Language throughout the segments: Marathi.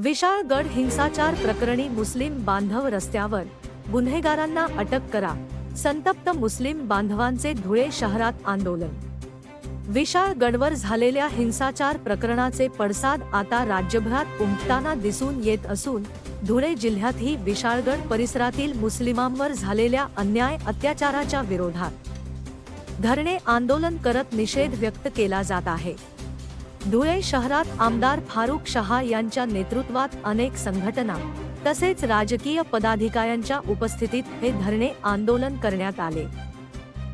विशाळगड हिंसाचार प्रकरणी मुस्लिम बांधव रस्त्यावर गुन्हेगारांना अटक करा. संतप्त मुस्लिम बांधवांचे धुळे शहरात आंदोलन. विशाळगडवर झालेल्या हिंसाचार प्रकरणाचे पडसाद आता राज्यभरात उमटताना दिसून येत असून धुळे जिल्ह्यातही विशाळगड परिसरातील मुस्लिमांवर झालेल्या अन्याय अत्याचाराच्या विरोधात धरणे आंदोलन करत निषेध व्यक्त केला जात आहे. धुळे शहरात आमदार फारुख शहा यांच्या नेतृत्वात अनेक संघटना तसेच राजकीय पदाधिकाऱ्यांच्या उपस्थितीत हे धरणे आंदोलन करण्यात आले.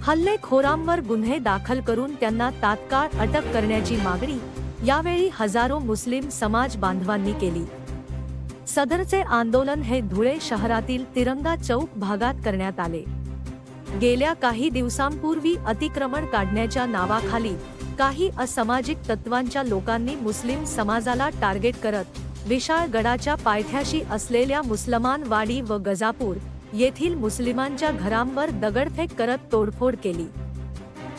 हल्लेखोरांवर गुन्हे दाखल करून त्यांना तात्काळ अटक करण्याची मागणी यावेळी हजारो मुस्लिम समाज बांधवांनी केली. सदरचे आंदोलन हे धुळे शहरातील तिरंगा चौक भागात करण्यात आले. गेल्या काही दिवसांपूर्वी अतिक्रमण काढण्याच्या नावाखाली काही असामाजिक तत्वांच्या लोकांनी मुस्लिम समाजाला टार्गेट करत विशाळगडाच्या पायथ्याशी असलेल्या मुसलमान वाडी व गजापूर येथील मुस्लिमांच्या घरांवर दगडफेक करत तोडफोड केली.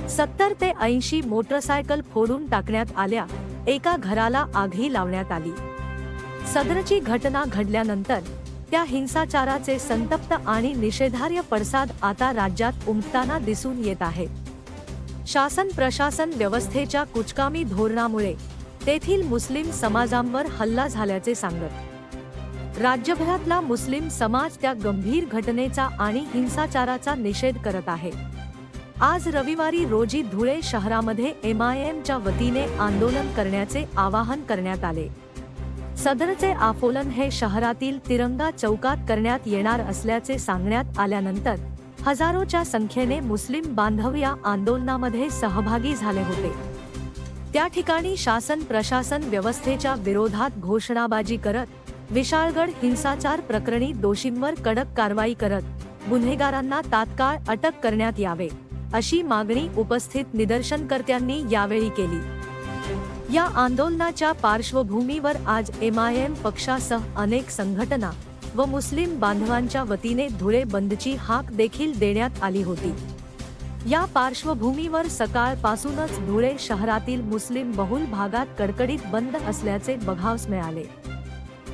सत्तर ते ऐंशी मोटरसायकल फोडून टाकण्यात आल्या. एका घराला आगही लावण्यात आली. सदरची घटना घडल्यानंतर त्या हिंसाचाराचे संतप्त आणि निषेधार्य पडसाद आता राज्यात उमटताना दिसून येत आहेत शासन प्रशासन व्यवस्थेच्या कुचकामी धोरणामुळे तेथील मुस्लिम समाजांवर हल्ला झाल्याचे सांगत. राज्यभरातला मुस्लिम समाज त्या गंभीर घटनेचा आणि हिंसाचाराचा निषेध करत आहे. आज रविवारी रोजी धुळे शहरामध्ये एम आय एमच्या वतीने आंदोलन करण्याचे आवाहन करण्यात आले. सदरचे आफोलन हे शहरातील तिरंगा चौकात करण्यात येणार असल्याचे सांगण्यात आल्यानंतर हजारोच्या संख्येने मुस्लिम बांधव या आंदोलनामध्ये सहभागी झाले होते. त्या ठिकाणी शासन प्रशासन व्यवस्थेच्या विरोधात घोषणाबाजी करत विशाळगड हिंसाचार प्रकरणी दोषींवर कडक कारवाई करत गुन्हेगारांना तात्काळ अटक करण्यात यावे अशी मागणी उपस्थित निदर्शनकर्त्यांनी यावेळी केली. या आंदोलनाच्या पार्श्वभूमीवर आज एम आय एम पक्षासह अनेक संघटना व मुस्लिम बांधवांच्या वतीने धुळे बंदची हाक देखील देण्यात आली होती. या पार्श्वभूमीवर सकाळपासूनच धुळे शहरातील मुस्लिम बहुल भागात कडकडीत बंद असल्याचे बघावस मिळाले.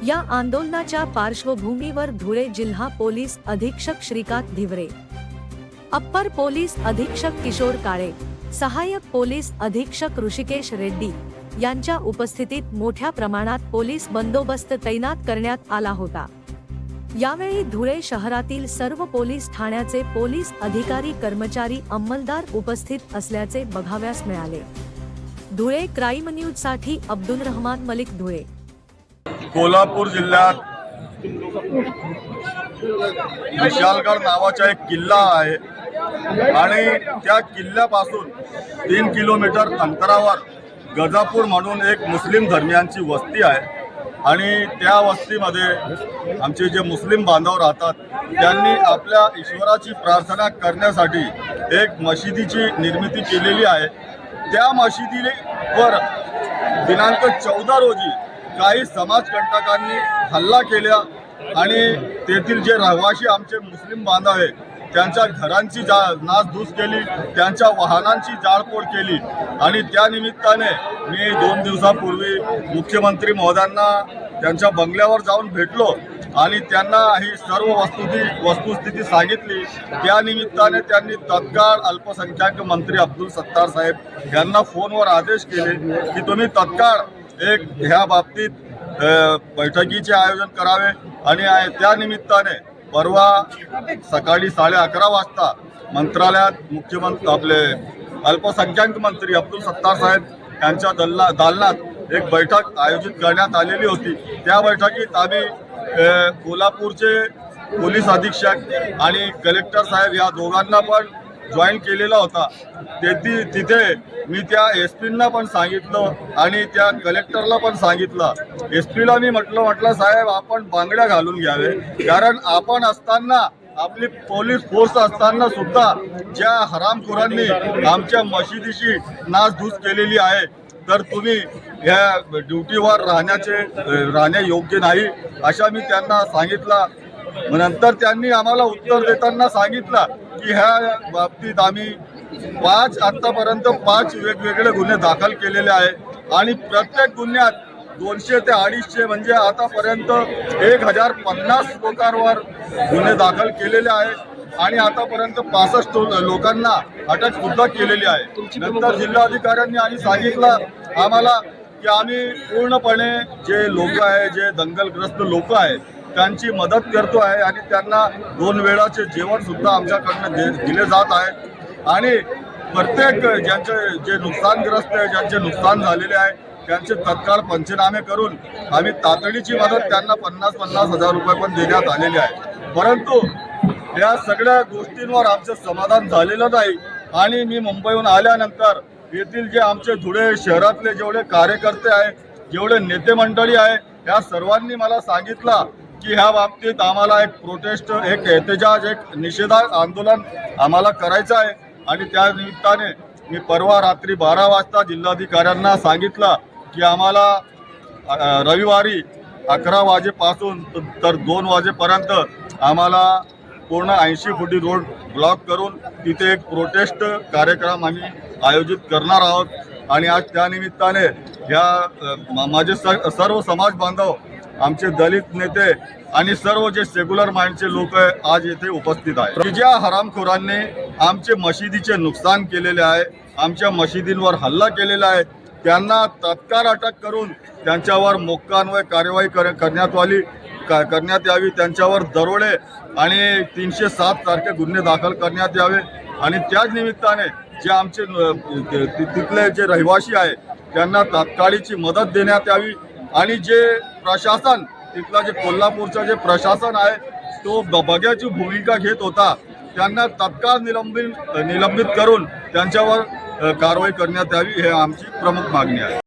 या आंदोलनाच्या पार्श्वभूमीवर धुळे जिल्हा पोलीस अधीक्षक श्रीकांत धिवरे अप्पर पोलीस अधीक्षक किशोर काळे सहाय्यक पोलीस अधीक्षक ऋषिकेश रेड्डी यांच्या उपस्थितीत मोठ्या प्रमाणात पोलीस बंदोबस्त तैनात करण्यात आला होता. यावेळी धुळे शहरातील सर्व पोलीस ठाण्याचे पोलीस अधिकारी कर्मचारी अंमलदार उपस्थित असल्याचे बघाव्यास मिळाले. धुळे क्राईम न्यूजसाठी अब्दुल रहमान मलिक धुळे. कोल्हापूर जिल्ह्यात विशालगड नावाचा एक किल्ला आहे. आणि त्या किल्ल्यापासून तीन किलोमीटर अंतरावर गजापूर म्हणून एक मुस्लिम धर्मियांची वस्ती आहे. आणि त्या वस्तीमध्ये आमचे जे मुस्लिम बांधव राहतात त्यांनी आपल्या ईश्वराची प्रार्थना करण्यासाठी एक मशिदीची निर्मिती केलेली आहे. त्या मशिदीवर दिनांक चौदा रोजी काही समाजकंटकांनी हल्ला केला आणि तेथील जे रहिवाशी आमचे मुस्लिम बांधव आहे त्यांच्या घरांची जा नासधूस केली त्यांच्या वाहनांची जाळपोळ केली. आणि त्या निमित्ताने मी दोन दिवसापूर्वी मुख्यमंत्री महोदयांना त्यांच्या बंगल्यावर जाऊन भेटलो आणि त्यांना ही सर्व वस्तुस्थिती वस्तुस्थिती सांगितली. त्या निमित्ताने त्यांनी तत्काळ अल्पसंख्याक मंत्री अब्दुल सत्तार साहेब यांना फोनवर आदेश केले की तुम्ही तत्काळ एक ह्या बाबतीत बैठकीचे आयोजन करावे. आणि त्यानिमित्ताने त्या निमित्ताने परवा सकाळी साडे अकरा वाजता मंत्रालयात मुख्यमंत्री आपले अल्पसंख्याक मंत्री अब्दुल सत्तार साहेब यांच्या दल्ला दालनात एक बैठक आयोजित करण्यात आलेली होती. त्या बैठकीत आम्ही कोल्हापूरचे पोलीस अधीक्षक आणि कलेक्टर साहेब या दोघांना पण जॉईन केलेला होता. तेथी तिथे मी त्या एस पींना पण सांगितलं आणि त्या कलेक्टरला पण सांगितलं. एस पीला मी म्हटलं म्हटलं साहेब आपण बांगड्या घालून घ्यावे. कारण आपण असताना आपली पोलीस फोर्स असताना सुद्धा ज्या हरामखोरांनी आमच्या मशिदीशी नासधूस केलेली आहे तर तुम्ही ह्या ड्युटीवर राहण्याचे राहणे योग्य नाही. अशा मी त्यांना सांगितलं. नंतर त्यांनी आम्हाला उत्तर देताना सांगितलं की ह्या बाबतीत आम्ही पाच आतापर्यंत पाच वेगवेगळे गुन्हे दाखल केलेले आहे आणि प्रत्येक गुन्ह्यात दोनशे ते अडीचशे म्हणजे आतापर्यंत एक हजार पन्नास लोकांवर गुन्हे दाखल केलेले आहेत. आणि आतापर्यंत पासष्ट लोकांना अटक सुद्धा केलेली आहे. नंतर जिल्हाधिकाऱ्यांनी आणि सांगितलं आम्हाला की आम्ही पूर्णपणे जे लोक आहे जे दंगलग्रस्त लोक आहेत त्यांची मदत करतो आहे आणि त्यांना दोन वेळाचे जेवणसुद्धा आमच्याकडनं दे दिले जात आहे. आणि प्रत्येक ज्यांचे जे नुकसानग्रस्त आहे ज्यांचे नुकसान झालेले आहे त्यांचे तत्काळ पंचनामे करून आम्ही तातडीची मदत त्यांना पन्नास पन्नास हजार रुपये पण देण्यात आलेले आहे. परंतु या सगळ्या गोष्टींवर आमचं समाधान झालेलं नाही. आणि मी मुंबईहून आल्यानंतर येथील जे आमचे धुळे शहरातले जेवढे कार्यकर्ते आहे जेवढे नेते मंडळी आहे या सर्वांनी मला सांगितलं की ह्या बाबतीत आम्हाला एक प्रोटेस्ट एक एहतजाज एक निषेधा आंदोलन आम्हाला करायचं आहे. आणि त्या निमित्ताने मी परवा रात्री बारा वाजता जिल्हाधिकाऱ्यांना सांगितलं की आम्हाला रविवारी अकरा वाजेपासून तर दोन वाजेपर्यंत आम्हाला पूर्ण ऐंशी फुटी रोड ब्लॉक करून तिथे एक प्रोटेस्ट कार्यक्रम आम्ही आयोजित करणार आहोत. आणि आज त्यानिमित्ताने ह्या माझे स- सर्व समाज बांधव आमचे दलित नेते आणि सर्व जे सेक्युलर माइंडचे लोक आज येथे उपस्थित आहेत. ज्या हरामखोरांनी आमचे मशिदीचे नुकसान केलेले आहे आमच्या मशिदींवर हल्ला केलेला आहे त्यांना तत्काळ अटक करून त्यांच्यावर मोक्कान्वय कार्यवाही कर करण्यात आली का- करण्यात यावी त्यांच्यावर दरोडे आणि तीनशे सात सारखे गुन्हे दाखल करण्यात यावे. आणि त्याच निमित्ताने जे आमचे तिथले जे रहिवासी आहे त्यांना तात्काळीची मदत देण्यात यावी. आणि जे प्रशासन तिथला जे कोल्हापूरचं जे प्रशासन आहे तो बघ्याची भूमिका घेत होता. त्यांना तत्काळ निलंबित निलंबित करून त्यांच्यावर कारवाई करण्यात यावी हे आमची प्रमुख मागणी आहे.